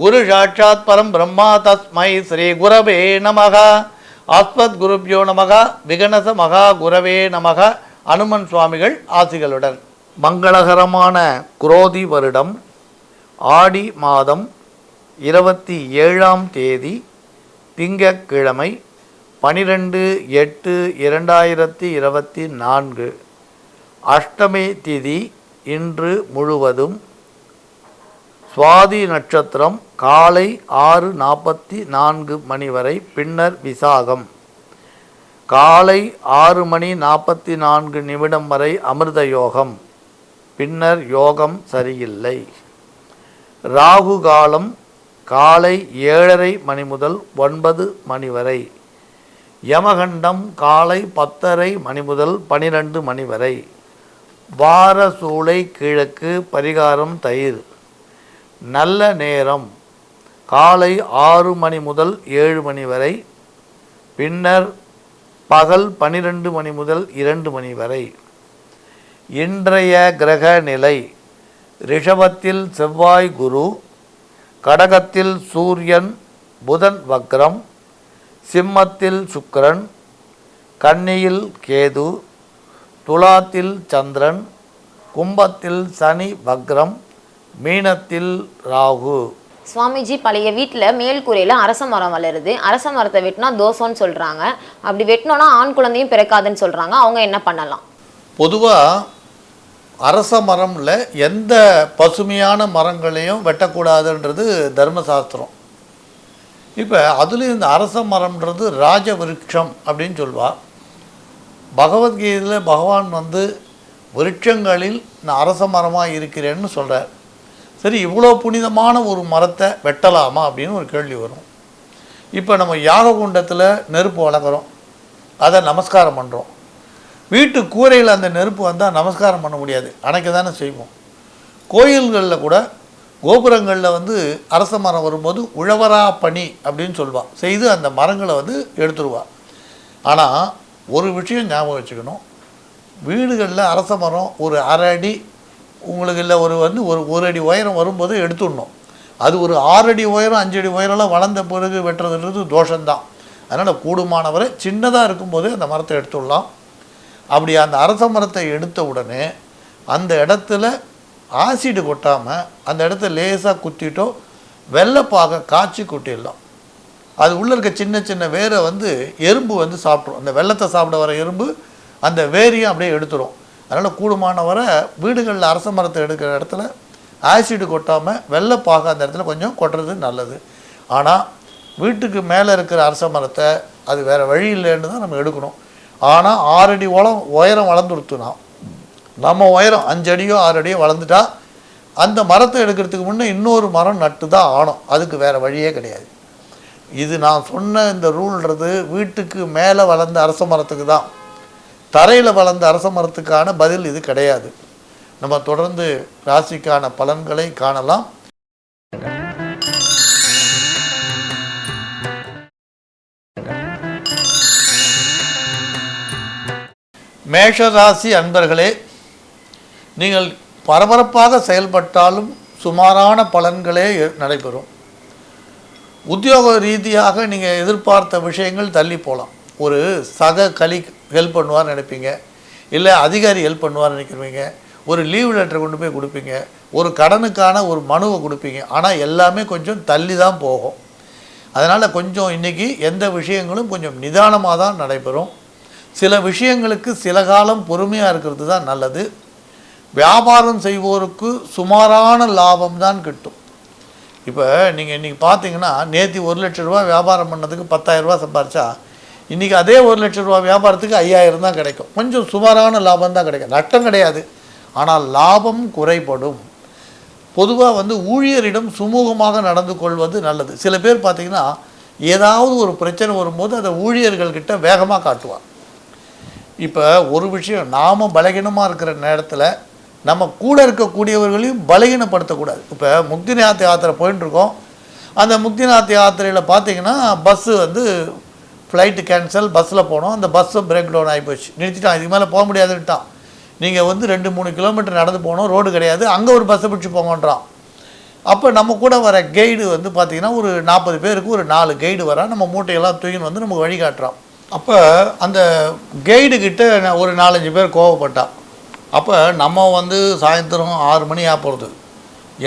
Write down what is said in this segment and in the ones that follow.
குரு சாட்சாத் பரம் பிரம்மா தஸ்மை ஸ்ரீ குரவே நமக. ஆஸ்மத் குருப்யோ நமக விகணச மகா குரவே நமக. அனுமன் சுவாமிகள் ஆசிகளுடன். மங்களகரமான குரோதி வருடம் ஆடி மாதம் இருபத்தி ஏழாம் தேதி திங்கக்கிழமை பனிரெண்டு எட்டு இரண்டாயிரத்தி இருபத்தி நான்கு. அஷ்டமி திதி இன்று முழுவதும் சுவாதி நட்சத்திரம் காலை ஆறு நாற்பத்தி நான்கு மணி வரை பின்னர் விசாகம். காலை ஆறு மணி நாற்பத்தி நான்கு நிமிடம் வரை அமிர்த யோகம். பின்னர் யோகம் சரியில்லை. ராகு காலம் காலை ஏழரை மணி முதல் ஒன்பது மணி வரை. யமகண்டம் காலை பத்தரை மணி முதல் பனிரெண்டு மணி வரை. வார சூளை கிழக்கு பரிகாரம் தயிர். நல்ல நேரம். காலை ஆறு மணி முதல் ஏழு மணி வரை பின்னர் பகல் பனிரெண்டு மணி முதல் இரண்டு மணி வரை. இன்றைய கிரக நிலை ரிஷபத்தில் செவ்வாய் குரு கடகத்தில் சூரியன் புதன் வக்ரம் சிம்மத்தில் சுக்கரன் கன்னியில் கேது துலாத்தில் சந்திரன் கும்பத்தில் சனி வக்ரம் மீனத்தில் ராகு. சுவாமிஜி பழைய வீட்டில் மேல் கூரையில் அரச மரம் வளருது. அரச மரத்தை வெட்டினா தோஷம்னு சொல்கிறாங்க அப்படி வெட்டினோன்னா ஆண் குழந்தையும் பிறக்காதுன்னு சொல்கிறாங்க அவங்க என்ன பண்ணலாம்? பொதுவாக அரச மரம்ல எந்த பசுமையான மரங்களையும் வெட்டக்கூடாதுன்றது தர்மசாஸ்திரம். இப்போ அதுலேயும் இந்த அரச மரம்ன்றது ராஜ விருட்சம் அப்படின்னு சொல்வா. பகவத்கீதையில் பகவான் வந்து விருட்சங்களில் நான் அரச மரமாக இருக்கிறேன்னு சொல்கிறார் சரி இவ்வளோ புனிதமான ஒரு மரத்தை வெட்டலாமா அப்படின்னு ஒரு கேள்வி வரும். இப்போ நம்ம யாக குண்டத்தில் நெருப்பு வளர்க்குறோம். அதை நமஸ்காரம் பண்ணுறோம் வீட்டு கூரையில் அந்த நெருப்பு வந்தால் நமஸ்காரம் பண்ண முடியாது. அணைக்க தானே செய்வோம். கோயில்களில் கூட கோபுரங்களில் வந்து அரச மரம் வரும்போது உழவரா பணி அப்படின்னு சொல்லுவாள் செய்து அந்த மரங்களை வந்து எடுத்துருவா. ஆனால் ஒரு விஷயம் ஞாபகம் வச்சுக்கணும். வீடுகளில் அரச மரம் ஒரு அரை அடி உங்களுக்கு இல்லை ஒரு வந்து ஒரு ஒரு அடி உயரம் வரும்போது எடுத்துடணும். அது ஒரு ஆறு அடி உயரம் அஞ்சு அடி உயரம்லாம் வளர்ந்த பிறகு வெட்டுறதுன்றது தோஷம்தான். அதனால் கூடுமானவரை சின்னதாக இருக்கும்போது அந்த மரத்தை எடுத்துடலாம். அப்படி அந்த அரச மரத்தை எடுத்த உடனே அந்த இடத்துல ஆசிடு கொட்டாமல் அந்த இடத்த லேசாக குத்திட்டோ வெள்ளைப்பாக காய்ச்சி கொட்டிடலாம். அது உள்ளே இருக்க சின்ன சின்ன வேரை வந்து எறும்பு வந்து சாப்பிட்ரும் அந்த வெள்ளத்தை சாப்பிட வர எறும்பு அந்த வேரையும் அப்படியே எடுத்துரும். அதனால் கூடுமானவரை வீடுகளில் அரச மரத்தை எடுக்கிற இடத்துல ஆசிடு கொட்டாமல் வெள்ளை அந்த இடத்துல கொஞ்சம் கொட்டுறது நல்லது. ஆனால் வீட்டுக்கு மேலே இருக்கிற அரச மரத்தை அது வேறு வழி இல்லைன்னு தான் நம்ம எடுக்கணும். ஆனால் ஆறடி உளம் உயரம் வளர்ந்துருத்துனா நம்ம உயரம் அஞ்சு அடியோ ஆறு அடியோ வளர்ந்துட்டா அந்த மரத்தை எடுக்கிறதுக்கு முன்னே இன்னொரு மரம் நட்டு தான் ஆணும் அதுக்கு வேறு வழியே கிடையாது. இது நான் சொன்ன இந்த ரூல்ன்றது வீட்டுக்கு மேலே வளர்ந்த அரச மரத்துக்கு தான். தரையில் வளர்ந்த அரச மரத்துக்கான பதில் இது கிடையாது. நம்ம தொடர்ந்து ராசிக்கான பலன்களை காணலாம். மேஷராசி அன்பர்களே நீங்கள் பரபரப்பாக செயல்பட்டாலும் சுமாரான பலன்களே நடைபெறும். உத்தியோக ரீதியாக நீங்கள் எதிர்பார்த்த விஷயங்கள் தள்ளி போகலாம் ஒரு சக கலி ஹெல்ப் பண்ணுவார்னு நினைப்பீங்க. இல்லை அதிகாரி ஹெல்ப் பண்ணுவார்னு நினைக்கிறீங்க ஒரு லீவ் லெட்டர் கொண்டு போய் கொடுப்பீங்க ஒரு கடனுக்கான ஒரு மனுவை கொடுப்பீங்க. ஆனால் எல்லாமே கொஞ்சம் தள்ளி தான் போகும். அதனால் கொஞ்சம் இன்றைக்கி எந்த விஷயங்களும் கொஞ்சம் நிதானமாக தான் நடைபெறும். சில விஷயங்களுக்கு சில காலம் பொறுமையாக இருக்கிறது தான் நல்லது. வியாபாரம் செய்வோருக்கு சுமாரான லாபம் தான் கிட்டும். இப்போ நீங்கள் இன்றைக்கி பார்த்தீங்கன்னா நேற்று ஒரு லட்ச ரூபா வியாபாரம் பண்ணதுக்கு பத்தாயிரரூபா சம்பாரிச்சா இன்றைக்கி அதே ஒரு லட்ச ரூபா வியாபாரத்துக்கு ஐயாயிரம் தான் கிடைக்கும். கொஞ்சம் சுமாரான லாபம் தான் கிடைக்கும். நட்டம் கிடையாது. ஆனால் லாபம் குறைபடும். பொதுவாக வந்து ஊழியரிடம் சுமூகமாக நடந்து கொள்வது நல்லது. சில பேர் பார்த்தீங்கன்னா ஏதாவது ஒரு பிரச்சனை வரும்போது அதை ஊழியர்கள்கிட்ட வேகமாக காட்டுவார் இப்போ ஒரு விஷயம் நாம் பலகீனமாக இருக்கிற நேரத்தில் நம்ம கூட இருக்கக்கூடியவர்களையும் பலகீனப்படுத்தக்கூடாது. இப்போ முக்திநாத் யாத்திரை போயின்னு இருக்கோம். அந்த முக்திநாத் யாத்திரையில் பார்த்தீங்கன்னா பஸ்ஸு வந்து ஃப்ளைட்டு கேன்சல் பஸ்ஸில் போனோம். அந்த பஸ்ஸும் பிரேக் டவுன் ஆகி போச்சு. நிறுத்திட்டான். இதுக்கு மேலே போக முடியாதுன்ட்டான் நீங்கள் வந்து ரெண்டு மூணு கிலோமீட்டர் நடந்து போகணும். ரோடு கிடையாது. அங்கே ஒரு பஸ்ஸை பிடிச்சி போங்கன்றான். அப்போ நம்ம கூட வர கைடு வந்து பார்த்திங்கன்னா ஒரு நாற்பது பேருக்கு ஒரு நாலு கைடு வரான் நம்ம மூட்டையெல்லாம் தூக்கின்னு வந்து நமக்கு வழிகாட்டுறான் அப்போ அந்த கைடுக்கிட்ட ஒரு நாலஞ்சு பேர் கோவப்பட்டான். அப்போ நம்ம வந்து சாயந்தரம் ஆறு மணி ஆக போகிறது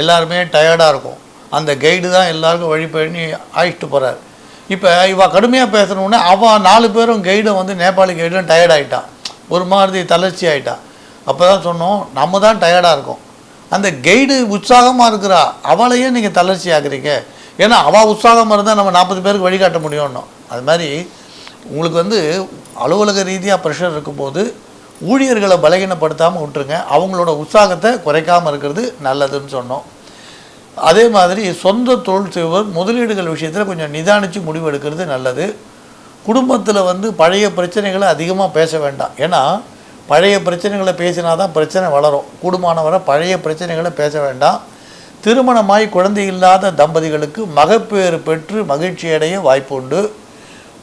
எல்லாருமே டயர்டாக இருக்கும். அந்த கைடு தான் எல்லாருக்கும் வழி பண்ணி அழைச்சிட்டு போகிறார் இப்போ இவள் கடுமையாக பேசணுன்னே அவன் நாலு பேரும் கைடும் வந்து நேபாளி கைடும் டயர்ட் ஆகிட்டான் ஒரு மாதிரி தளர்ச்சி ஆகிட்டான் அப்போ தான் சொன்னோம் நம்ம தான் டயர்டாக இருக்கோம். அந்த கைடு உற்சாகமாக இருக்கிறா. அவளையே நீங்கள் தளர்ச்சி ஆக்குறீங்க. ஏன்னா அவள் உற்சாகமாக இருந்தால் நம்ம நாற்பது பேருக்கு வழிகாட்ட முடியும்னோம். அது மாதிரி உங்களுக்கு வந்து அலுவலக ரீதியாக ப்ரெஷர் இருக்கும்போது ஊழியர்களை பலகீனப்படுத்தாமல் விட்டுருங்க. அவங்களோட உற்சாகத்தை குறைக்காமல் இருக்கிறது நல்லதுன்னு சொன்னோம். அதே மாதிரி சொந்த தொழில் செய்வர் முதலீடுகள் விஷயத்தில் கொஞ்சம் நிதானித்து முடிவெடுக்கிறது நல்லது. குடும்பத்தில் வந்து பழைய பிரச்சனைகளை அதிகமாக பேச வேண்டாம். ஏன்னா பழைய பிரச்சனைகளை பேசினா தான் பிரச்சனை வளரும். கூடுமானவரை பழைய பிரச்சனைகளை பேச வேண்டாம். திருமணமாய் குழந்தை இல்லாத தம்பதிகளுக்கு மகப்பேறு பெற்று மகிழ்ச்சி அடைய வாய்ப்பு உண்டு.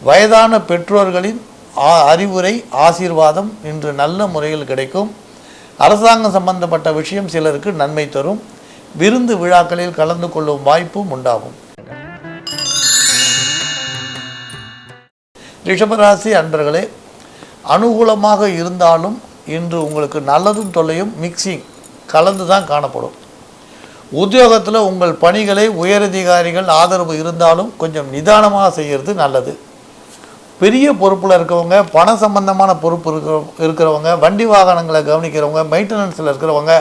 வயதான பெற்றோர்களின் ஆ- அறிவுரை ஆசீர்வாதம் இன்று நல்ல முறையில் கிடைக்கும். அரசாங்கம் சம்பந்தப்பட்ட விஷயம் சிலருக்கு நன்மை தரும். விருந்து விழாக்களில் கலந்து கொள்ளும் வாய்ப்பும் உண்டாகும். ரிஷபராசி அன்பர்களே அனுகூலமாக இருந்தாலும் இன்று உங்களுக்கு நல்லதும் தொல்லையும் மிக்சிங் கலந்து தான் காணப்படும். உத்தியோகத்தில் உங்கள் பணிகளை உயரதிகாரிகள் ஆதரவு இருந்தாலும் கொஞ்சம் நிதானமாக செய்கிறது நல்லது. பெரிய பொறுப்பில் இருக்கவங்க பண சம்பந்தமான பொறுப்பு இருக்கிற இருக்கிறவங்க வண்டி வாகனங்களை கவனிக்கிறவங்க மெயின்டெனன்ஸில் இருக்கிறவங்க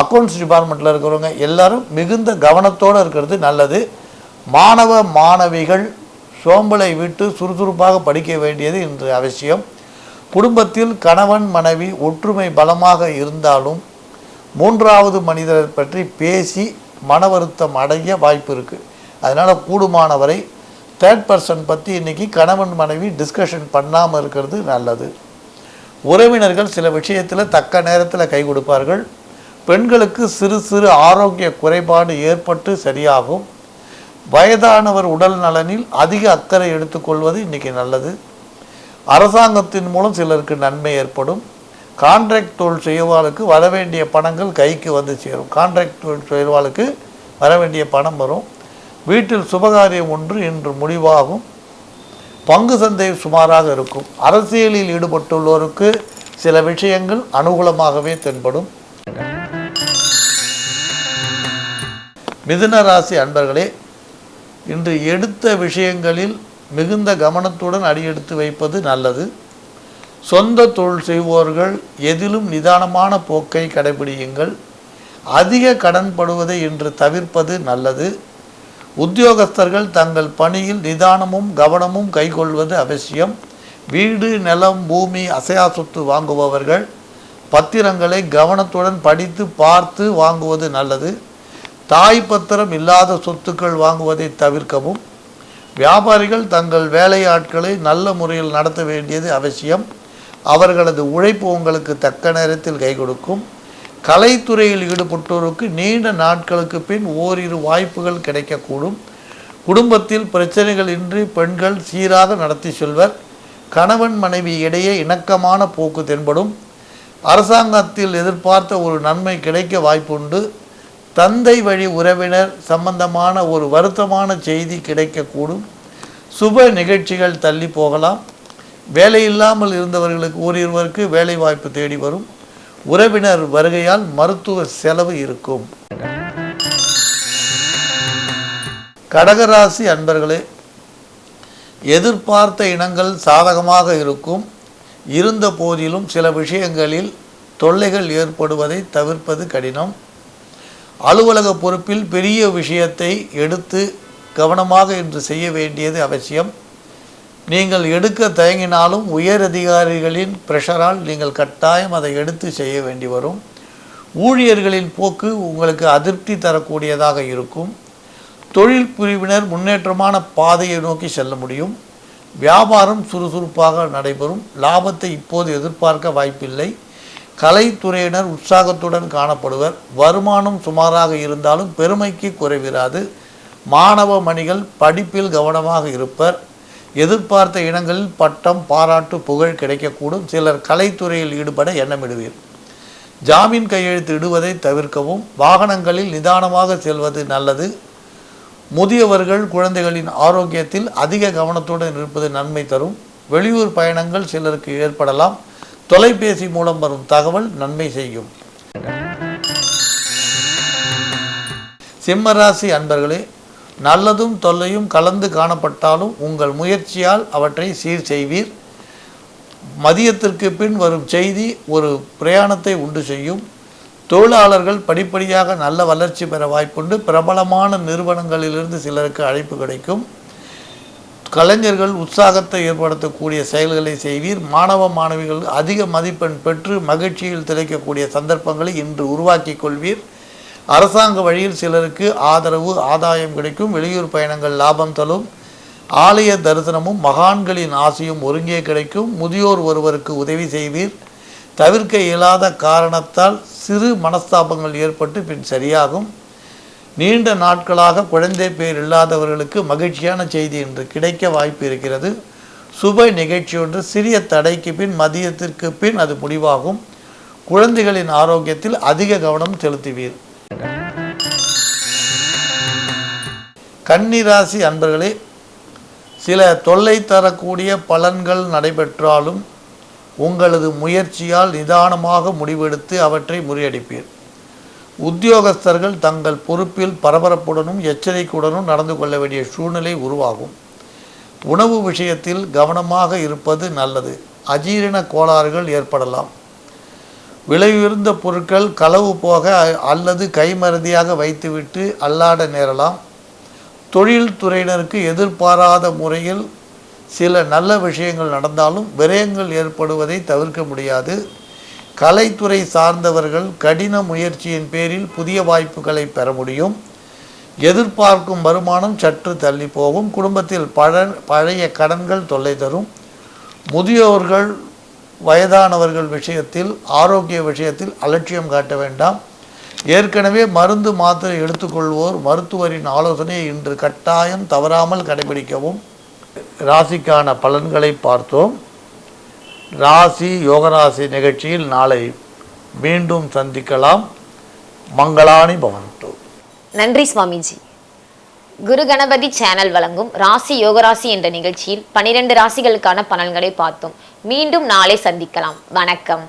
அக்கௌண்ட்ஸ் டிபார்ட்மெண்ட்டில் இருக்கிறவங்க எல்லாரும் மிகுந்த கவனத்தோடு இருக்கிறது நல்லது. மாணவ மாணவிகள் சோம்பலை விட்டு சுறுசுறுப்பாக படிக்க வேண்டியது இன்று அவசியம். குடும்பத்தில் கணவன் மனைவி ஒற்றுமை பலமாக இருந்தாலும் மூன்றாவது மனிதரை பற்றி பேசி மன வருத்தம் அடைய வாய்ப்பு இருக்குது அதனால் கூடுமானவரை தேர்ட் பர்சன் பற்றி இன்றைக்கி கணவன் மனைவி டிஸ்கஷன் பண்ணாமல் இருக்கிறது நல்லது. உறவினர்கள் சில விஷயத்தில் தக்க நேரத்தில் கை கொடுப்பார்கள். பெண்களுக்கு சிறு சிறு ஆரோக்கிய குறைபாடு ஏற்பட்டு சரியாகும். வயதானவர் உடல் நலனில் அதிக அக்கறை எடுத்துக்கொள்வது இன்றைக்கி நல்லது. அரசாங்கத்தின் மூலம் சிலருக்கு நன்மை ஏற்படும். கான்ட்ராக்ட் தொழில் செய்வாளுக்கு வர வேண்டிய பணங்கள் கைக்கு வந்து சேரும். கான்ட்ராக்ட் தொழில் செய்வாளுக்கு வர வேண்டிய பணம் வரும். வீட்டில் சுபகாரியம் ஒன்று இன்று முடிவாகும். பங்கு சந்தை சுமாராக இருக்கும். அரசியலில் ஈடுபட்டுள்ளோருக்கு சில விஷயங்கள் அனுகூலமாகவே தென்படும். மிதுன ராசி அன்பர்களே இன்று எடுத்த விஷயங்களில் மிகுந்த கவனத்துடன் அடியெடுத்து வைப்பது நல்லது. சொந்த தொழில் செய்வோர்கள் எதிலும் நிதானமான போக்கை கடைபிடியுங்கள். அதிக கடன்படுவதை இன்று தவிர்ப்பது நல்லது. உத்தியோகஸ்தர்கள் தங்கள் பணியில் நிதானமும் கவனமும் கைகொள்வது அவசியம். வீடு நிலம் பூமி அசையா சொத்து வாங்குபவர்கள் பத்திரங்களை கவனத்துடன் படித்து பார்த்து வாங்குவது நல்லது. தாய் பத்திரம் இல்லாத சொத்துக்கள் வாங்குவதை தவிர்க்கவும் வியாபாரிகள் தங்கள் வேலையாட்களை நல்ல முறையில் நடத்த வேண்டியது அவசியம். அவர்களது உழைப்பு உங்களுக்கு தக்க நேரத்தில் கை கொடுக்கும். கலைத்துறையில் ஈடுபட்டோருக்கு நீண்ட நாட்களுக்கு பின் ஓரிரு வாய்ப்புகள் கிடைக்கக்கூடும். குடும்பத்தில் பிரச்சனைகள் இன்றி பெண்கள் சீராக நடத்தி செல்வர். கணவன் மனைவி இடையே இணக்கமான போக்கு தென்படும். அரசாங்கத்தில் எதிர்பார்த்த ஒரு நன்மை கிடைக்க வாய்ப்புண்டு. தந்தை வழி உறவினர் சம்பந்தமான ஒரு வருத்தமான செய்தி கிடைக்கக்கூடும். சுப நிகழ்ச்சிகள் தள்ளி போகலாம். வேலை இல்லாமல் இருந்தவர்களுக்கு ஓரிருவருக்கு வேலை வாய்ப்பு தேடி வரும். உறவினர் வருகையால் மருத்துவ செலவு இருக்கும். கடகராசி அன்பர்களே எதிர்பார்த்த இனங்கள் சாதகமாக இருக்கும். இருந்த போதிலும் சில விஷயங்களில் தொல்லைகள் ஏற்படுவதை தவிர்ப்பது கடினம். அலுவலக பொறுப்பில் பெரிய விஷயத்தை எடுத்து கவனமாக இன்று செய்ய வேண்டியது அவசியம். நீங்கள் எடுக்க தயங்கினாலும் உயர் அதிகாரிகளின் பிரஷரால் நீங்கள் கட்டாயம் அதை எடுத்து செய்ய வேண்டி வரும். ஊழியர்களின் போக்கு உங்களுக்கு அதிருப்தி தரக்கூடியதாக இருக்கும். தொழில் பிரிவினர் முன்னேற்றமான பாதையை நோக்கி செல்ல முடியும். வியாபாரம் சுறுசுறுப்பாக நடைபெறும். லாபத்தை இப்போது எதிர்பார்க்க வாய்ப்பில்லை. கலைத்துறையினர் உற்சாகத்துடன் காணப்படுவர். வருமானம் சுமாராக இருந்தாலும் பெருமைக்கு குறைவிராது. மாணவ மணிகள் படிப்பில் கவனமாக இருப்பர். எதிர்பார்த்த இடங்களில் பட்டம் பாராட்டு புகழ் கிடைக்கக்கூடும். சிலர் கலைத்துறையில் ஈடுபட எண்ணமிடுவீர். ஜாமீன் கையெழுத்து இடுவதை தவிர்க்கவும். வாகனங்களில் நிதானமாக செல்வது நல்லது. முதியவர்கள் குழந்தைகளின் ஆரோக்கியத்தில் அதிக கவனத்துடன் இருப்பது நன்மை தரும். வெளியூர் பயணங்கள் சிலருக்கு ஏற்படலாம். தொலைபேசி மூலம் வரும் தகவல் நன்மை செய்யும். சிம்மராசி அன்பர்களே நல்லதும் தொல்லையும் கலந்து காணப்பட்டாலும் உங்கள் முயற்சியால் அவற்றை சீர் செய்வீர். மதியத்திற்கு பின் வரும் செய்தி ஒரு பிரயாணத்தை உண்டு செய்யும். தொழிலாளர்கள் படிப்படியாக நல்ல வளர்ச்சி பெற வாய்ப்புண்டு. பிரபலமான நிறுவனங்களிலிருந்து சிலருக்கு அழைப்பு கிடைக்கும். கலைஞர்கள் உற்சாகத்தை ஏற்படுத்தக்கூடிய செயல்களை செய்வீர். மாணவ மாணவிகள் அதிக மதிப்பெண் பெற்று மகிழ்ச்சியில் திளைக்கக்கூடிய சந்தர்ப்பங்களை இன்று உருவாக்கி கொள்வீர். அரசாங்க வழியில் சிலருக்கு ஆதரவு ஆதாயம் கிடைக்கும். வெளியூர் பயணங்கள் லாபம் தரும். ஆலய தரிசனமும் மகான்களின் ஆசையும் ஒருங்கே கிடைக்கும். முதியோர் ஒருவருக்கு உதவி செய்வீர். தவிர்க்க இயலாத காரணத்தால் சிறு மனஸ்தாபங்கள் ஏற்பட்டு பின் சரியாகும். நீண்ட நாட்களாக குழந்தை பேர் இல்லாதவர்களுக்கு மகிழ்ச்சியான செய்தி இன்று கிடைக்க வாய்ப்பு இருக்கிறது. சுப நிகழ்ச்சி ஒன்று சிறிய தடைக்கு பின் மதியத்திற்கு பின் அது முடிவாகும். குழந்தைகளின் ஆரோக்கியத்தில் அதிக கவனம் செலுத்துவீர். கன்னிராசி அன்பர்களே சில தொல்லை தரக்கூடிய பலன்கள் நடைபெற்றாலும் உங்களது முயற்சியால் நிதானமாக முடிவெடுத்து அவற்றை முறியடிப்பீர். உத்தியோகஸ்தர்கள் தங்கள் பொறுப்பில் பரபரப்புடனும் எச்சரிக்கையுடனும் நடந்து கொள்ள வேண்டிய சூழ்நிலை உருவாகும். உணவு விஷயத்தில் கவனமாக இருப்பது நல்லது. அஜீரண கோளாறுகள் ஏற்படலாம். விலை உயர்ந்த பொருட்கள் களவு போக அல்லது கைமருதியாக வைத்துவிட்டு அல்லாட நேரலாம். தொழில் துறையினருக்கு எதிர்பாராத முறையில் சில நல்ல விஷயங்கள் நடந்தாலும் விரயங்கள் ஏற்படுவதை தவிர்க்க முடியாது. கலைத்துறை சார்ந்தவர்கள் கடின முயற்சியின் பேரில் புதிய வாய்ப்புகளை பெற முடியும். எதிர்பார்க்கும் வருமானம் சற்று தள்ளி போகும். குடும்பத்தில் பழ பழைய கடன்கள் தொல்லை தரும். முதியோர்கள் வயதானவர்கள் விஷயத்தில் ஆரோக்கிய விஷயத்தில் அலட்சியம் காட்ட வேண்டாம். ஏற்கனவே மருந்து மாத்திரை எடுத்துக்கொள்வோர் மருத்துவரின் ஆலோசனையை இன்று கட்டாயம் தவறாமல் கடைபிடிக்கவும். ராசிக்கான பலன்களை பார்த்தோம். ராசி யோகராசி நிகழ்ச்சியில் நாளை மீண்டும் சந்திக்கலாம். மங்களானி பவன்ட்டு நன்றி சுவாமிஜி. குரு கணபதி சேனல் வழங்கும் ராசி யோகராசி என்ற நிகழ்ச்சியில் பனிரெண்டு ராசிகளுக்கான பலன்களை பார்த்தோம். மீண்டும் நாளை சந்திக்கலாம். வணக்கம்.